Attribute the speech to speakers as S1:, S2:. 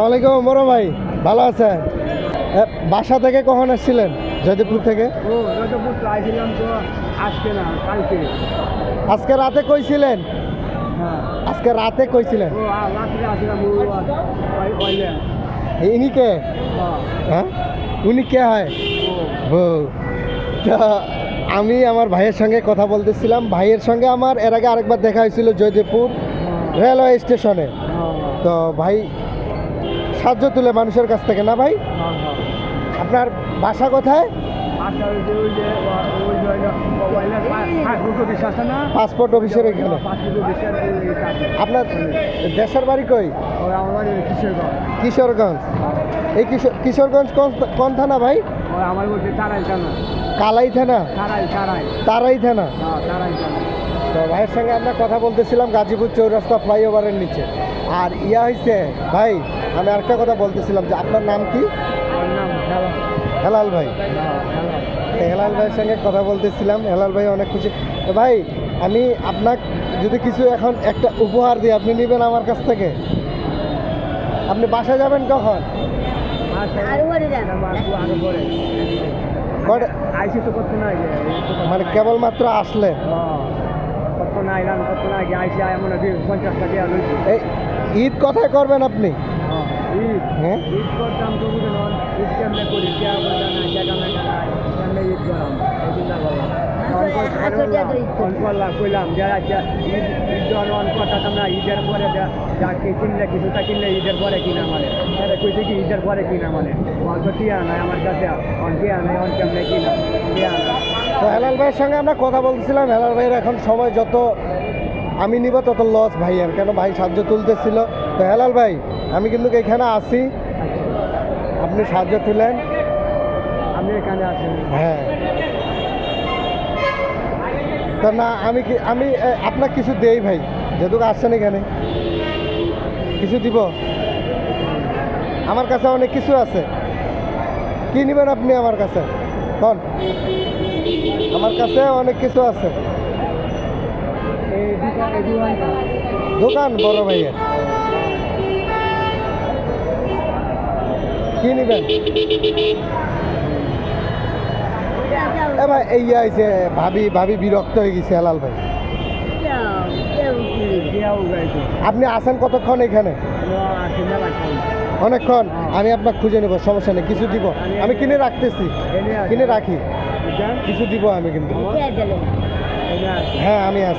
S1: সালামালাইকুম বড় ভাই ভালো আছেন? বাসা থেকে কখন আসছিলেন? জয়দেবপুর থেকে?
S2: আজকে
S1: রাতে কইছিলেন?
S2: হ্যাঁ।
S1: আজকে রাতে কইছিলেন? ইনি কে?
S2: হ্যাঁ?
S1: উনি কে হয়?
S2: ও।
S1: ও তো আমি আমার ভাইয়ের সঙ্গে কথা বলতেছিলাম। ভাইয়ের সঙ্গে আমার এর আগে আরেকবার দেখা হয়েছিল জয়দেবপুর রেলওয়ে স্টেশনে। তো ভাই সাহায্য তুলে মানুষের কাছ থেকে না ভাই? আপনার বাসা কোথায়?
S2: পাসপোর্ট
S1: অফিসের এখানে।
S2: কাছে।
S1: আপনার দেশের বাড়ি কই?
S2: কিশোরগঞ্জ।
S1: কিশোরগঞ্জ। এই কিশোর কিশোরগঞ্জ কোন থানা ভাই? কালাই থানা?
S2: তারাই
S1: থানা?
S2: হ্যাঁ তারাই
S1: তো ভাইয়ের সঙ্গে আমরা কথা বলতেছিলাম গাজীপুর চৌরাস্তা ফ্লাইওভারের নিচে। আর ইয়া হয়েছে ভাই আমি আরেকটা কথা বলতেছিলাম যে আপনার নাম কি? হেলাল। ভাই।
S2: হ্যাঁ
S1: হেলাল ভাইয়ের সঙ্গে কথা বলতেছিলাম হেলাল ভাই অনেক খুশি। তো ভাই আমি আপনার যদি কিছু এখন একটা উপহার দিই আপনি নেবেন আমার কাছ থেকে? আপনি বাসায় যাবেন কখন? মানে কেবলমাত্র আসলেন?
S2: কত না আইলাম কত না আগে আইসি আয় মনে হয় পঞ্চাশ টাকা
S1: এই ঈদ কথায় করবেন আপনি?
S2: ঈদ।
S1: হ্যাঁ?
S2: ঈদ করতাম তো ঈদ কেমনে করি কেমন ঈদ করাম? কইলাম যে আচ্ছা ঈদ ঈদ অন করতাম না ঈদের পরে যা- কিনলে কিছুটা কিনলে ঈদের পরে কিনা মানে। কইছে কি ঈদের পরে কিনা মানে। অন্ত টিয়া নাই আমার কাছে? অন টিয়া নাই অন কেমনে কিনা? টিয়া
S1: তো হেলাল ভাইয়ের সঙ্গে আমরা কথা বলছিলাম হেলাল ভাইয়ের এখন সময় যত আমি নিব তত লস ভাইয়ের কেন ভাই সাহায্য তুলতেছিল। তো হেলাল ভাই আমি কিন্তু এখানে আসি আপনি সাহায্য তুলেন।
S2: আমি এখানে আছি।
S1: হ্যাঁ। তা না, আমি কি আমি আপনার কিছু দেই ভাই, যেহেতু আসছেন এখানে। কিছু দিব? আমার কাছে অনেক কিছু আছে। কি নেবেন আপনি আমার কাছে? কন? আমার কাছে অনেক কিছু আছে। দোকান বড় ভাইয়ের। কি নেবেন? এ ভাই এই আইছে ভাবি ভাবি বিরক্ত হয়ে গেছে হেলাল ভাই। আপনি আসেন কতক্ষণ এখানে? অনেকক্ষণ? আমি আপনার খুঁজে নেব সমস্যা নেই কিছু দিব। আমি কিনে রাখতেছি কিনে রাখি। কিছু দিব আমি কিন্তু। হ্যাঁ আমি আছি।